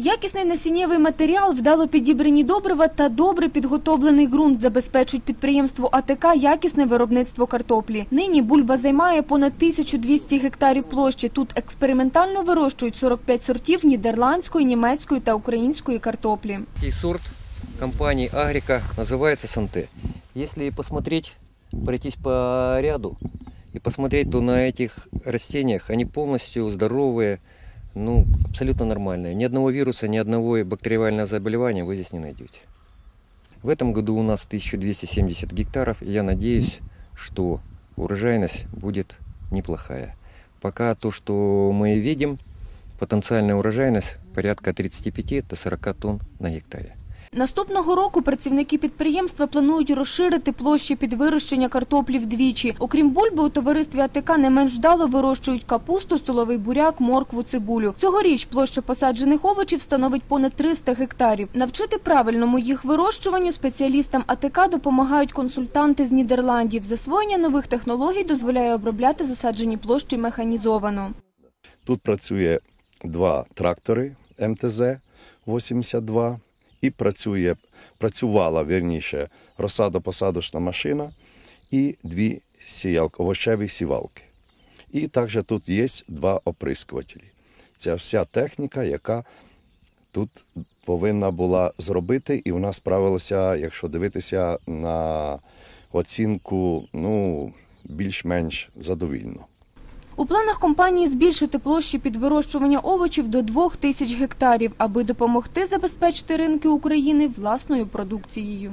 Якісний насіннєвий матеріал, вдало підібрані добрива та добре підготовлений ґрунт забезпечують підприємству АТК якісне виробництво картоплі. Нині бульба займає понад 1200 гектарів площі. Тут експериментально вирощують 45 сортів нідерландської, німецької та української картоплі. И сорт компании Агрика называется Санте. Если посмотреть, пройтись по ряду и посмотреть, то на этих растениях они полностью здоровые, Ну, абсолютно нормальные. Ни одного вируса, ни одного бактериального заболевания вы здесь не найдете. В этом году у нас 1270 гектаров, и я надеюсь, что урожайность будет неплохая. Пока то, что мы видим, потенциальная урожайность порядка 35 до 40 тонн на гектаре. Наступного року працівники підприємства планують розширити площі під вирощення картоплі вдвічі. Окрім бульби, у товаристві АТК не менш вдало вирощують капусту, столовий буряк, моркву, цибулю. Цьогоріч площа посаджених овочів становить понад 300 гектарів. Навчити правильному їх вирощуванню спеціалістам АТК допомагають консультанти з Нідерландів. Засвоєння нових технологій дозволяє обробляти засаджені площі механізовано. Тут працює два трактори МТЗ-82 і працює, працювала вірніше розсадо-посадочна машина і дві сіялки, овочеві сівалки. І також тут є два оприскувателі. Це вся техніка, яка тут повинна була зробити, і вона справилася, якщо дивитися на оцінку, ну, більш-менш задовільно. У планах компанії збільшити площі під вирощування овочів до 2 тисяч гектарів, аби допомогти забезпечити ринки України власною продукцією.